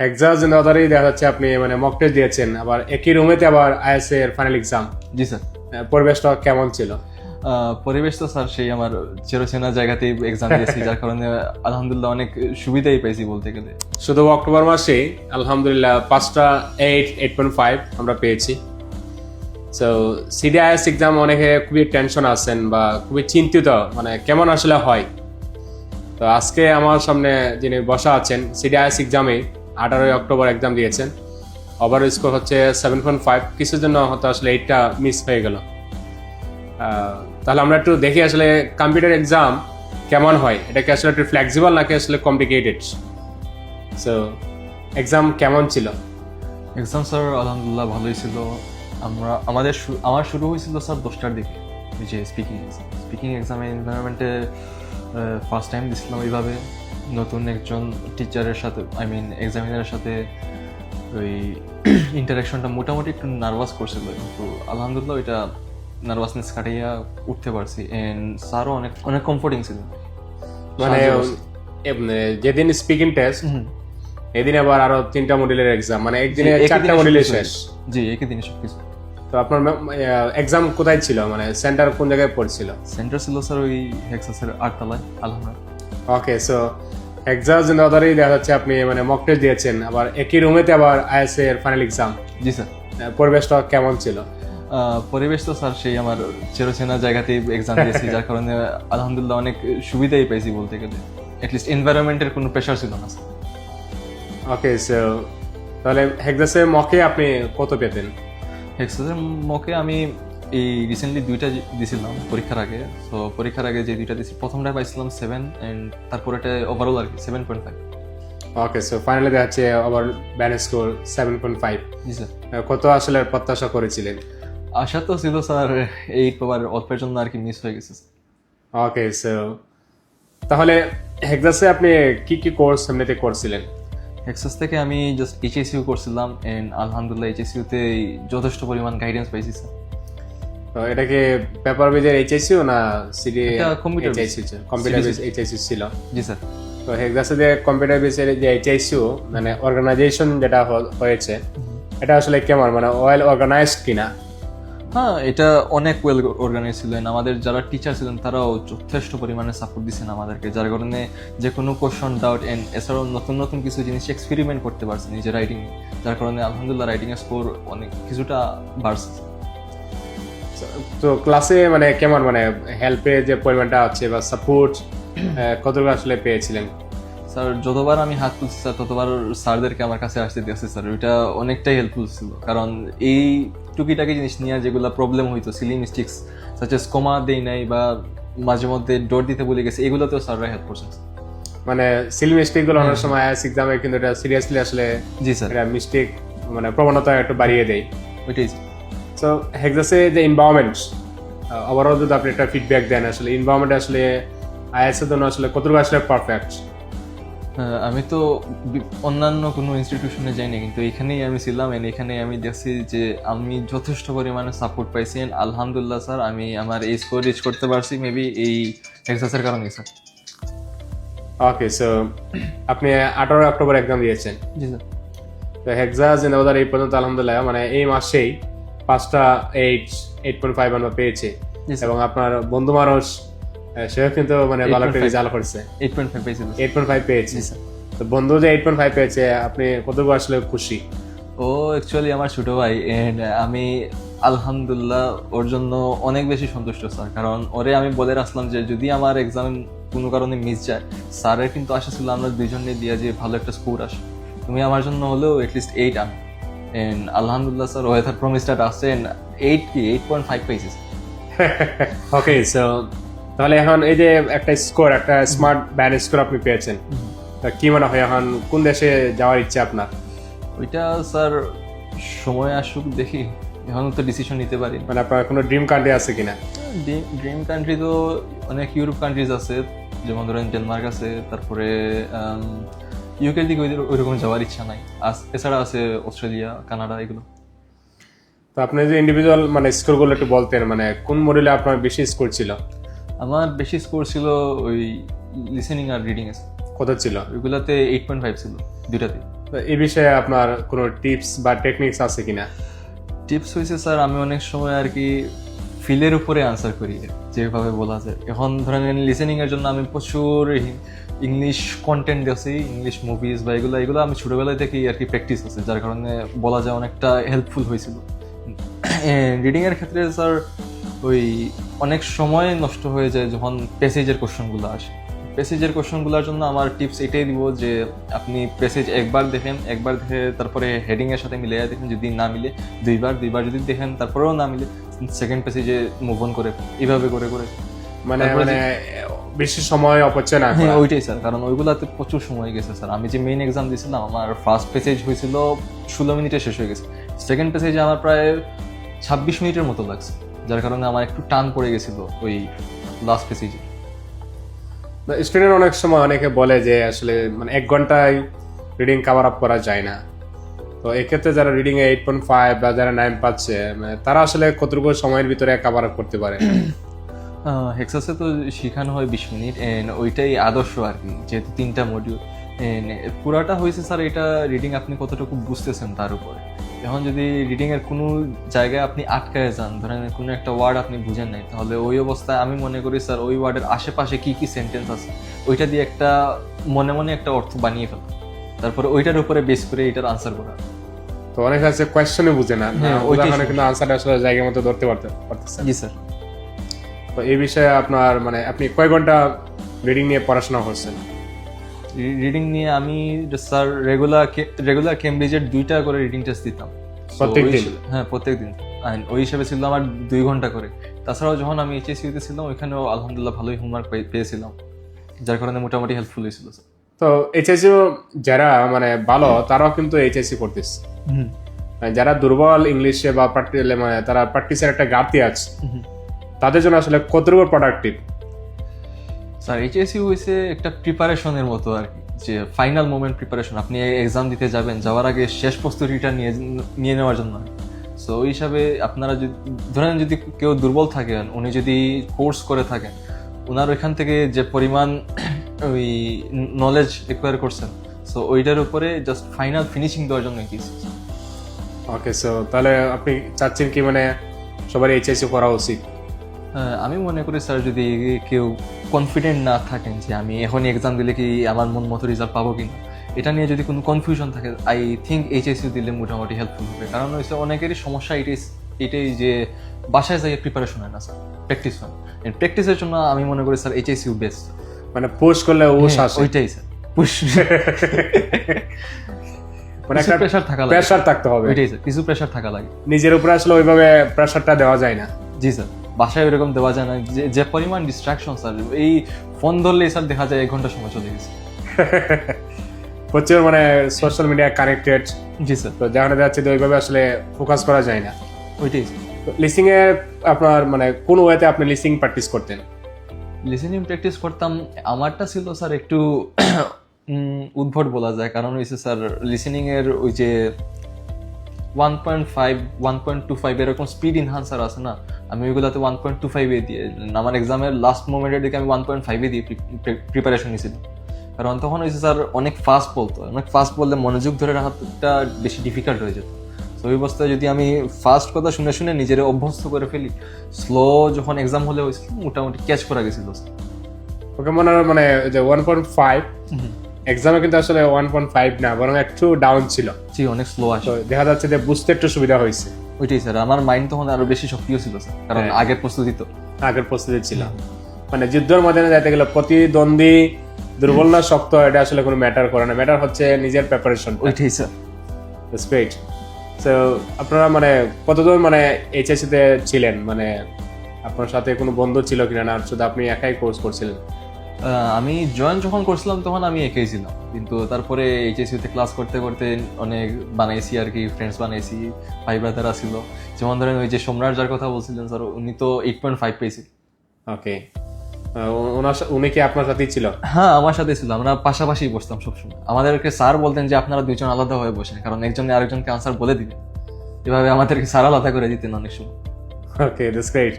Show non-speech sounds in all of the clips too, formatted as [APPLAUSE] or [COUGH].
Exam নদারেই দেখা যাচ্ছে আপনি মানে মক টেস্ট দিয়েছেন আবার একই রুমেতে আবার আইএস এর ফাইনাল এক্সাম জি স্যার। পরিবেশটা কেমন ছিল? পরিবেশ তো স্যার সেই আমার চিরচেনা জায়গাতেই এক্সাম দিয়েছি যার কারণে আলহামদুলিল্লাহ অনেক সুবিধাই পাইছি বলতে গেলে। শুধু অক্টোবর মাসে আলহামদুলিল্লাহ পাঁচটা এইট এইট পয়েন্ট ফাইভ আমরা পেয়েছি। সো সিডিআইএস এক্সাম অনেকে খুবই টেনশন আছেন বা খুবই চিন্তিত মানে কেমন আসলে হয়? তো আজকে আমার সামনে যিনি বসা আছেন সিডিআইএস এক্সামে আঠারোই অক্টোবর এক্সাম দিয়েছেন। ওভার স্কোর হচ্ছে সেভেন পয়েন্ট ফাইভ কিছুর জন্য হয়তো আসলে এইটটা মিস হয়ে গেল। তাহলে আমরা একটু দেখি আসলে কম্পিউটার এক্সাম কেমন হয়? এটা কি আসলে একটু ফ্লেক্সিবল নাকি আসলে কমপ্লিকেটেড সো এক্সাম কেমন ছিল? এক্সাম স্যার আলহামদুলিল্লাহ ভালোই ছিল। আমরা, আমাদের আমার শুরু হয়েছিল স্যার দশটার দিকে যে স্পিকিং স্পিকিং এক্সামে এনভায়রনমেন্টে ফার্স্ট টাইম দিছিলাম এইভাবে। নতুন একজন টিচারের সাথে আই মিন এক্সামিনারের সাথে ওই [CLEARS THROAT] ইন্টারাকশনটা মোটামুটি একটু নার্ভাস করছিল কিন্তু আলহামদুলিল্লাহ ওইটা নার্ভাসনেস কাটিয়ে উঠতে পারছি। এন্ড স্যারও অনেক অনেক কমফোর্টিং ছিল। মানে যেদিন স্পিকিং টেস্ট এদিন আবার আরও তিনটা মডেলের এক্সাম মানে একদিনে চারটা সবকিছু। শেষ। জি একই দিনে সব কিছু তো আপনার এক্সাম কোথায় ছিল? মানে সেন্টার কোন জায়গায় পড়ছিল? সেন্টার ছিল স্যার ওই হেক্সাসের আটতলায় আলহামদুলিল্লাহ। ওকে সো এক্সাম নদারেই দেখা যাচ্ছে আপনি মানে মক টেস্ট দিয়েছেন আবার একই রুমেতে আবার আইএস এর ফাইনাল এক্সাম জি স্যার। পরিবেশটা কেমন ছিল? পরিবেশ তো স্যার সেই আমার চিরচেনা জায়গাতেই এক্সাম দিয়েছি [LAUGHS] যার কারণে আলহামদুলিল্লাহ অনেক সুবিধাই পাইছি বলতে গেলে। অ্যাটলিস্ট এনভায়রনমেন্টের কোনো প্রেশার ছিল না স্যার। ওকে সো তাহলে হেক্সাসে মকে আপনি কত পেতেন? হেক্সাসের মকে আমি এই রিসেন্টলি দুইটা দিছিলাম পরীক্ষার আগে। তো পরীক্ষার আগে যে দুইটা দিছি প্রথমটা পাইছিলাম সেভেন অ্যান্ড তারপর এটা ওভারঅল আর কি seven point five okay so finally দেখা যাচ্ছে আবার band score seven point five জি স্যার কত আসলে প্রত্যাশা করেছিলেন? আশা তো ছিল স্যার এই পাওয়ার অল্পের জন্য আর কি মিস হয়ে গেছে ওকে সো তাহলে হেক্সাসে আপনি কি কি কোর্স এমনিতে করছিলেন? হেক্সাস থেকে আমি জাস্ট এইচএসইউ করছিলাম এন্ড আলহামদুলিল্লাহ এইচএসইউতে যথেষ্ট পরিমাণ গাইডেন্স পাইছি স্যার তো এটা কি পেপার বেজের এইচএসইউ না সিডি computer কম্পিউটার বেস এইচএসইউ ছিল? জি স্যার। তো হেক্সাসে যে কম্পিউটার বেসের যে এইচএসইউ মানে অর্গানাইজেশন যেটা হয়েছে এটা আসলে কেমন? মানে ওয়েল অর্গানাইজড কিনা? হ্যাঁ এটা অনেক ওয়েল অর্গানাইজ ছিলেন। আমাদের যারা টিচার ছিলেন তারাও যথেষ্ট পরিমাণে সাপোর্ট দিচ্ছেন আমাদেরকে। যার কারণে যে কোনো কোশ্চন ডাউট এন্ড এছাড়াও নতুন নতুন কিছু জিনিস এক্সপেরিমেন্ট করতে পারছে নিজের রাইটিং যার কারণে আলহামদুলিল্লাহ রাইটিং এর স্কোর অনেক কিছুটা বাড়ছে। তো ক্লাসে মানে কেমন মানে হেল্পের যে পরিমাণটা আছে বা সাপোর্ট [CLEARS THROAT] কতটুকু আসলে পেয়েছিলেন? স্যার যতবার আমি হাত তুলছি স্যার ততবার স্যারদেরকে আমার কাছে আসতে দিয়েছে স্যার ওইটা অনেকটাই হেল্পফুল ছিল। কারণ এই টুকিটাকি জিনিস নিয়ে যেগুলো প্রবলেম হইতো সিলি মিস্টিক্স সাচেস কমা দেই নাই বা মাঝে মধ্যে ডোর দিতে বলে গেছে এগুলোতেও স্যাররা হেল্প করছেন মানে সিলি মিস্টেকগুলো অনেক সময় আইএস এক্সামে কিন্তু এটা সিরিয়াসলি আসলে জি স্যার এটা মিস্টেক মানে প্রবণতা একটু বাড়িয়ে দেয়। ওইটাই সো হেক্সাসে যে এনভায়রনমেন্ট ওভারঅল যদি আপনি একটা ফিডব্যাক দেন আসলে এনভায়রনমেন্ট আসলে আইএস এর জন্য আসলে কতটুকু আসলে পারফেক্ট হ্যাঁ, আমি তো অন্যান্য কোনো ইনস্টিটিউশনে যাইনি কিন্তু এখানেই আমি ছিলাম and এখানে আমি দেখছি যে আমি যথেষ্ট পরিমাণে সাপোর্ট পাইছি and আলহামদুলিল্লাহ স্যার আমি আমার এই স্কোর রিচ করতে পারছি মেবি এই এক্সাসের কারণেই স্যার। ওকে সো আপনি আঠারো অক্টোবর এক্সাম দিয়েছেন। জি স্যার। তো হেক্সা জিন্দাবাদ এই পর্যন্ত আলহামদুলিল্লাহ মানে এই মাসেই পাঁচটা এইট এইট পয়েন্ট ফাইভ আমরা পেয়েছি। এবং আপনার বন্ধু মানুষ সেও কিন্তু মানে ভালো একটা রেজাল্ট করছে। এইট পয়েন্ট ফাইভ পাইছিল এইট পয়েন্ট ফাইভ পেয়েছি। তো বন্ধু যে এইট পয়েন্ট ফাইভ পেয়েছে আপনি কতটুকু আসলে খুশি? ও অ্যাকচুয়ালি আমার ছোট ভাই এন্ড আমি আলহামদুলিল্লাহ ওর জন্য অনেক বেশি সন্তুষ্ট স্যার কারণ ওরে আমি বলে রাখলাম যে যদি আমার এক্সাম কোনো কারণে মিস যায় স্যারের কিন্তু আশা ছিল আমরা দুজনে দিয়ে যে ভালো একটা স্কোর আসে তুমি আমার জন্য হলেও এটলিস্ট এইট আন। এন্ড আলহামদুলিল্লাহ স্যার ওয়েথার প্রমিসটা আসছে এইট কি এইট পয়েন্ট ফাইভ পাইছিস ওকে সো তাহলে এখন এই যে একটা স্কোর একটা স্মার্ট ব্যান্ড স্কোর আপনি পেয়েছেন। তা কি মনে হয় এখন কোন দেশে যাওয়ার ইচ্ছা আপনার? ওইটা স্যার সময় আসুক দেখি। এখন তো ডিসিশন নিতে পারি। মানে আপনার কোনো ড্রিম কান্ট্রি আছে কিনা? ড্রিম কান্ট্রি তো অনেক ইউরোপ কান্ট্রিজ আছে। যেমন ধরেন ডেনমার্ক আছে তারপরে ইউকের দিকে ওই- ওইরকম যাওয়ার ইচ্ছা নাই। এছাড়া আছে অস্ট্রেলিয়া কানাডা এগুলো। তো আপনি যে ইন্ডিভিজুয়াল মানে স্কোরগুলো একটু বলতেন মানে কোন মডেলে আপনার বেশি স্কোর ছিল? আমার বেশি স্কোর ছিল ওই লিসেনিং আর রিডিং এ। কত ছিল? ওইগুলাতে এইট পয়েন্ট ফাইভ ছিল দুইটাতে তো এই বিষয়ে আপনার কোনো টিপস বা টেকনিক্স আছে কিনা? টিপস হয়েছে স্যার আমি অনেক সময় আর কি ফিলের উপরে আনসার করি। যেভাবে বলা যায়। এখন ধরেন লিসেনিংয়ের জন্য আমি প্রচুর ইংলিশ কন্টেন্ট দেখছি ইংলিশ মুভিজ বা এগুলো এগুলো আমি ছোটোবেলায় থেকেই আর কি প্র্যাকটিস আছে যার কারণে বলা যায় অনেকটা হেল্পফুল হয়েছিল। রিডিংয়ের ক্ষেত্রে স্যার ওই অনেক সময় নষ্ট হয়ে যায় যখন প্যাসেজের কোশ্চেনগুলো আসে। প্যাসেজের কোশ্চেনগুলোর জন্য আমার টিপস এটাই দিব যে আপনি প্যাসেজ একবার দেখেন একবার দেখে তারপরে হেডিং এর সাথে মিলে দেখেন যদি না মিলে দুইবার দুইবার যদি দেখেন তারপরেও না মিলে সেকেন্ড প্যাসেজে মুভ অন করে এইভাবে করে করে। মানে মানে বেশি সময় অপচয় না হ্যাঁ ওইটাই স্যার কারণ ওইগুলাতে প্রচুর সময় গেছে স্যার আমি যে মেইন এক্সাম দিয়েছিলাম আমার ফার্স্ট প্যাসেজ হয়েছিল ষোলো মিনিটে শেষ হয়ে গেছে। সেকেন্ড প্যাসেজে আমার প্রায় ছাব্বিশ মিনিটের মতো লাগছে যার কারণে আমার একটু টান পড়ে গেছিল ওই লাস্ট প্যাসেজে স্টুডেন্ট অনেক সময় অনেকে বলে যে আসলে মানে এক ঘন্টায় রিডিং কভার আপ করা যায় না। তো এক্ষেত্রে যারা রিডিং এ এইট পয়েন্ট ফাইভ বা যারা নাইন পাচ্ছে মানে তারা আসলে কতটুকু সময়ের ভিতরে কভার আপ করতে পারে? [CLEARS THROAT] হেক্সাসে তো শেখানো হয় বিশ মিনিট এন্ড ওইটাই আদর্শ আর কি, যেহেতু তিনটা মডিউল পুরাটা হয়েছে স্যার এটা রিডিং আপনি কতটুকু বুঝতেছেন তার উপরে? এখন যদি রিডিং এর কোনো জায়গায় আপনি আটকায় যান ধরেন কোনো একটা ওয়ার্ড আপনি বুঝেন নাই তাহলে ওই অবস্থায় আমি মনে করি স্যার ওই ওয়ার্ডের আশেপাশে কি কি সেন্টেন্স আছে? ওইটা দিয়ে একটা মনে মনে একটা অর্থ বানিয়ে ফেলা তারপরে ওইটার উপরে বেস করে এটার আনসার করা তো অনেক আছে কোয়েশ্চেনে বুঝে না। হ্যাঁ, ওই ওইটাই কিন্তু আনসারটা আসলে জায়গা মতো ধরতে পারতে পারতেছে জি স্যার। তো এই বিষয়ে আপনার মানে আপনি কয় ঘণ্টা রিডিং নিয়ে পড়াশোনা করছেন? রিডিং নিয়ে আমি স্যার রেগুলার রেগুলার কেমব্রিজের দুইটা করে রিডিং টেস্ট দিতাম। So, প্রত্যেক ওই দিন? হিসেবে- হ্যাঁ প্রত্যেক দিন ওই হিসাবে ছিল আমার দুই ঘণ্টা করে। তাছাড়াও যখন আমি এইচএসইউতে ছিলাম ওইখানেও আলহামদুলিল্লাহ ভালোই হোমওয়ার্ক পেয়েছিলাম। যার কারণে মোটামুটি হেল্পফুল হয়েছিল স্যার তো এইচএসসি যারা মানে ভালো তারাও কিন্তু এইচএসসি করতেছে। মানে যারা দুর্বল ইংলিশে বা মানে তারা প্র্যাকটিসের একটা ঘাটতি আছে। তাদের জন্য আসলে কতটুকু প্রোডাক্টিভ স্যার এইচএসইউ হয়েছে একটা প্রিপারেশনের মতো আর কি, যে ফাইনাল মোমেন্ট প্রিপারেশন আপনি এক্সাম দিতে যাবেন, যাওয়ার আগে শেষ প্রস্তুতিটা নিয়ে নিয়ে নেওয়ার জন্য সো ওই হিসাবে আপনারা যদি, ধরেন যদি কেউ দুর্বল থাকেন, উনি যদি কোর্স করে থাকেন ওনার ওইখান থেকে যে পরিমাণ [CLEARS THROAT] ওই নলেজ একুয়ার করছেন সো ওইটার উপরে জাস্ট ফাইনাল ফিনিশিং দেওয়ার জন্য কি? ওকে সো তাহলে আপনি চাচ্ছেন কি মানে সবার এইচএসসি করা উচিত? আমি মনে করি স্যার যদি কেউ কনফিডেন্ট না থাকেন যে আমি এখনই এক্সাম দিলে কি আমার মন মতো রেজাল্ট পাবো কিনা এটা নিয়ে যদি কোনো কনফিউশন থাকে আই থিঙ্ক এইচএসইউ দিলে মোটামুটি হেল্পফুল হবে। কারণ হচ্ছে অনেকেরই সমস্যা এটাই এটাই যে বাসায় যাই প্রিপারেশন হয় না স্যার প্র্যাকটিস হয় প্র্যাকটিসের জন্য আমি মনে করি স্যার এইচএসইউ বেস্ট মানে পোস্ট করলে ও ওইটাই স্যার পুশ [LAUGHS] মানে একটা প্রেশার থাকা প্রেশার থাকতে হবে। ওইটাই স্যার কিছু প্রেশার থাকা লাগে। নিজের উপরে আসলে ওইভাবে প্রেশারটা দেওয়া যায় না। জি স্যার বাসায় ওইরকম দেওয়া যায় না। যে যে পরিমাণ ডিস্ট্রাকশন স্যার এই ফোন ধরলেই স্যার দেখা যায় এক ঘণ্টা সময় চলে গেছে। [LAUGHS] প্রচুর মানে সোশ্যাল মিডিয়া কানেক্টেড জি স্যার তো যেখানে যাচ্ছে যে ওইভাবে আসলে ফোকাস করা যায় না। ওইটাই লিসিং এ আপনার মানে কোন ওয়েতে আপনি লিসিং প্র্যাকটিস করতেন? লিসেনিং প্র্যাকটিস করতাম আমারটা ছিল স্যার একটু [CLEARS THROAT] উদ্ভট বলা যায়। কারণ হয়েছে স্যার লিসেনিং এর ওই যে one point five one point two five এরকম স্পিড ইনহান্সার আছে না? আমি ওইগুলোতে ওয়ান পয়েন্ট টু ফাইভে দিয়ে আমার এক্সামের লাস্ট মোমেন্টের দিকে আমি ওয়ান পয়েন্ট ফাইভে দিয়ে প্রিপারেশন নিয়েছিলাম। কারণ তখন হয়েছে স্যার অনেক ফাস্ট বলতো। অনেক ফাস্ট বললে মনোযোগ ধরে রাখাটা বেশি ডিফিকাল্ট হয়ে যেত। তো ওই অবস্থায় যদি আমি ফার্স্ট কথা শুনে শুনে নিজের অভ্যস্ত করে ফেলি স্লো যখন এক্সাম হলে হয়েছিল মোটামুটি ক্যাচ করা গেছিল। ওকে মনে মানে যে ওয়ান পয়েন্ট ফাইভ এক্সামে কিন্তু আসলে ওয়ান পয়েন্ট ফাইভ না বরং একটু ডাউন ছিল। জি অনেক স্লো আসে। তো দেখা যাচ্ছে যে বুঝতে একটু সুবিধা হয়েছে। ওইটাই স্যার আমার মাইন্ড তখন আরও বেশি সক্রিয় ছিল স্যার কারণ হ্যাঁ। আগের প্রস্তুতি তো। আগের প্রস্তুতি ছিল। মানে যুদ্ধের ময়দানে যাইতে গেলে প্রতিদ্বন্দ্বী দুর্বল না শক্ত এটা আসলে কোনো ম্যাটার করে না। ম্যাটার হচ্ছে নিজের প্রিপারেশন ওইটাই স্যার স্পিড তো আপনারা মানে কতজন মানে এইচএসসি তে ছিলেন? মানে আপনার সাথে কোনো বন্ধু ছিল কিনা? না শুধু আপনি একাই কোর্স করছিলেন? আমি জয়েন যখন করছিলাম তখন আমি একাই ছিলাম। কিন্তু তারপরে এইচএসইউতে ক্লাস করতে করতে অনেক বানাইছি আর কি ফ্রেন্ডস বানাইছি ভাই ব্রাদার ছিল যেমন ধরেন ওই যে সম্রাট যার কথা বলছিলেন স্যার উনি তো এইট পয়েন্ট ফাইভ পেয়েছি। ওকে ওনার উনি কি আপনার সাথেই ছিল? হ্যাঁ আমার সাথে ছিল। আমরা পাশাপাশি বসতাম সবসময়। আমাদেরকে স্যার বলতেন যে আপনারা দুজন আলাদা হয়ে বসেন। কারণ একজনে আরেকজনকে আনসার বলে দিবেন এভাবে আমাদেরকে স্যার আলাদা করে দিতেন অনেক সময়। ওকে দ্যাটস গ্রেট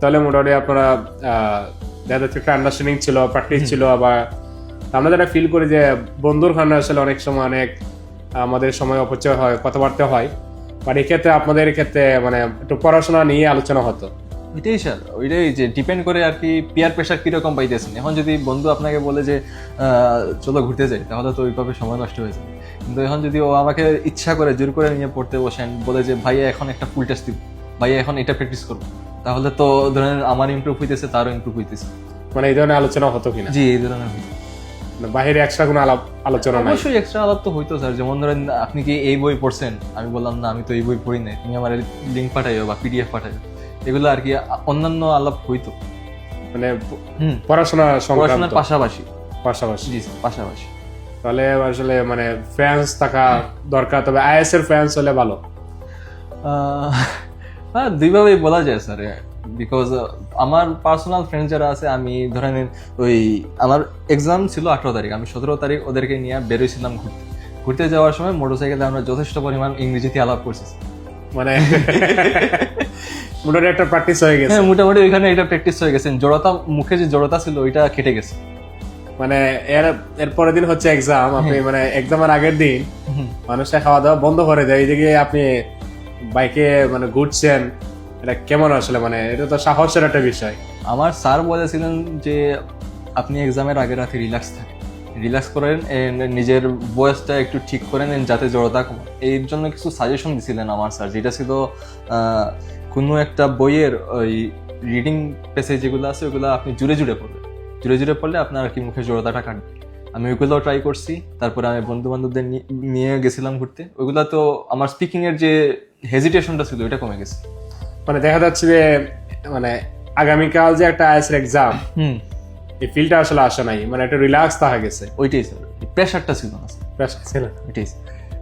তাহলে মোটামুটি আপনারা দেখা একটা আন্ডারস্ট্যান্ডিং ছিল প্র্যাকটিস ছিল আবার আমরা যেটা ফিল করি যে বন্ধুর কারণে আসলে অনেক সময় অনেক, আমাদের সময় অপচয় হয়, কথাবার্তা হয়। বাট এক্ষেত্রে আপনাদের ক্ষেত্রে মানে একটু পড়াশোনা নিয়ে আলোচনা হতো। ওইটাই স্যার ওইটাই যে ডিপেন্ড করে আর কি পিয়ার প্রেশার কীরকম পাইতেছেন। এখন যদি বন্ধু আপনাকে বলে যে চলো ঘুরতে যাই, তাহলে তো ওইভাবে সময় নষ্ট হয়ে যাবে। কিন্তু এখন যদি ও আমাকে ইচ্ছা করে জোর করে নিয়ে পড়তে বসেন, বলে যে, ভাইয়া, এখন একটা ফুল টেস্ট দিব। ভাইয়া, এখন এটা প্র্যাকটিস করব। তাহলে তো ধরেন আমার ইমপ্রুভ হইতেছে তারও ইমপ্রুভ হইতেছে। মানে এই ধরনের আলোচনা হতো কিনা? জি এই ধরনের। মানে বাইরে এক্সট্রা কোনো আলাপ আলোচনা নাই? অবশ্যই এক্সট্রা আলাপ তো হইতো স্যার যেমন ধরেন আপনি কি এই বই পড়ছেন? আমি বললাম না আমি তো এই বই পড়ি নাই। তুমি আমার লিঙ্ক পাঠাইও বা পিডিএফ পাঠাইও। এগুলো আর কি অন্যান্য আলাপ হইতো। মানে পড়াশোনা পড়াশোনার পাশাপাশি। পাশাপাশি। জি পাশাপাশি। তাহলে আসলে মানে ফ্যান্স থাকা দরকার তবে আইএস এর ফ্যান্স হলে ভালো। আহ, হ্যাঁ দুইভাবেই বলা যায় স্যার বিকজ আমার পার্সোনাল ফ্রেন্ড যারা আছে আমি ধরেন ওই আমার এক্সাম ছিল আঠারো তারিখ আমি সতেরো তারিখ ওদেরকে নিয়ে বেরোইছিলাম ঘুরতে। ঘুরতে যাওয়ার সময় মোটরসাইকেলে আমরা যথেষ্ট পরিমাণ ইংরেজিতে আলাপ করছি মানে [LAUGHS] মোটামুটি একটা প্র্যাকটিস হয়ে গেছে। হ্যাঁ মোটামুটি ওইখানে এটা প্র্যাকটিস হয়ে গেছে। জড়তা মুখে যে জড়তা ছিল ওইটা কেটে গেছে। মানে এর এর পরের দিন হচ্ছে এক্সাম আপনি হ্যাঁ। মানে এক্সামের আগের দিন মানুষের খাওয়া দাওয়া বন্ধ করে দেয় এইদিকে আপনি বাইকে মানে ঘুরছেন, এটা কেমন আসলে? মানে এটা তো সাহসের একটা বিষয়। আমার স্যার বলেছিলেন যে, আপনি এক্সামের আগের রাতে রিল্যাক্স থাকেন। রিল্যাক্স করেন নিজের বয়সটা একটু ঠিক করে নেন যাতে জড়তা কমে। এর জন্য কিছু সাজেশন দিছিলেন আমার স্যার, যেটা ছিল কোনো একটা বইয়ের ওই রিডিং পেসে যেগুলো আছে, ওগুলো আপনি জুড়ে জুড়ে পড়বেন। জুড়ে জুড়ে পড়লে আপনার কি মুখে জড়তাটা কাটবে। আমি ওইগুলো ট্রাই করছি, তারপরে আমি বন্ধু বান্ধবদের নিয়ে গেছিলাম ঘুরতে। ওইগুলো তো আমার স্পিকিংয়ের যে হেজিটেশনটা ছিল ওইটা কমে গেছে। মানে দেখা যাচ্ছে যে মানে আগামীকাল যে একটা আইএস এক্সাম হুম। এই ফিলটা আসলে আসা নাই। মানে একটা রিল্যাক্স থাকা গেছে। ওইটাই স্যার প্রেশারটা ছিল না। Pressure ছিল না। ওইটাই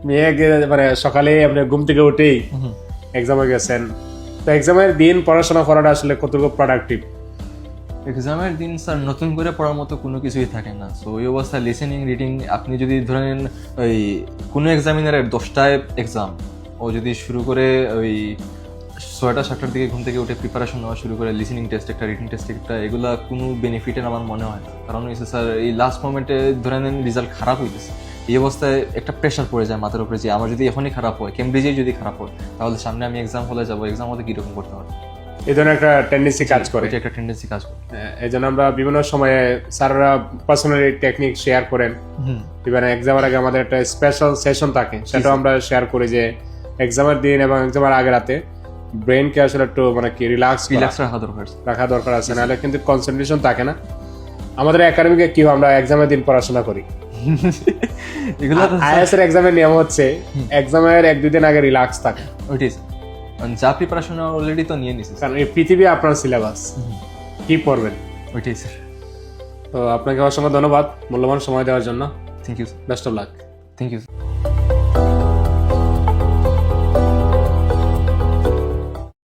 মেয়ে মানে সকালে আপনি ঘুম থেকে উঠেই এক্সামে গেছেন। তো এক্সামের দিন পড়াশোনা করাটা আসলে কতটুকু প্রোডাক্টিভ এক্সামের দিন স্যার নতুন করে পড়ার মতো কোনো কিছুই থাকে না। সো ওই অবস্থায় লিসেনিং রিডিং আপনি যদি ধরেন ওই কোনো এক্সামিনারের দশটায় এক্সাম ও যদি শুরু করে ওই ছয়টা সাতটার দিকে ঘুম থেকে উঠে প্রিপারেশন নেওয়া শুরু করে লিসেনিং টেস্ট একটা রিডিং টেস্ট একটা এগুলা কোনো বেনিফিটের আমার মনে হয় না। কারণ হচ্ছে স্যার এই লাস্ট মোমেন্টে ধরে নেন রেজাল্ট খারাপ হইতেছে। এই অবস্থায় একটা প্রেশার পড়ে যায় মাথার উপরে যে আমার যদি এখনই খারাপ হয় কেমব্রিজেই যদি খারাপ হয় তাহলে সামনে আমি এক্সাম হলে যাব এক্সাম হলে কীরকম করতে পারব? এই ধরনের একটা টেন্ডেন্সি কাজ করে। এটা একটা টেন্ডেন্সি কাজ করে। এই জন্য আমরা বিভিন্ন সময়ে স্যাররা পার্সোনালি টেকনিক শেয়ার করেন। হুম। ইভেন এক্সামের আগে আমাদের একটা স্পেশাল সেশন থাকে সেটাও আমরা শেয়ার করি যে এক্সামের দিন এবং এক্সামের আগে রাতে ব্রেনকে আসলে একটু মানে কি রিল্যাক্স রিল্যাক্স রাখা দরকার। রাখা দরকার আছে। নাহলে কিন্তু কনসেন্ট্রেশন থাকে না। আমাদের একাডেমিকে কি আমরা এক্সামের দিন পড়াশোনা করি। [LAUGHS] এগুলো আইএস এর এক্সামের নিয়ম হচ্ছে এক্সামের এক দুই দিন আগে রিল্যাক্স থাকে। ওইটাই যা প্রিপারেশন অলরেডি তো নিয়ে নিছি কারণ এই পৃথিবী আপনার সিলেবাস কি পড়বেন? ওইটাই স্যার তো আপনাকে অসংখ্য ধন্যবাদ মূল্যবান সময় দেওয়ার জন্য। Thank you best of luck thank you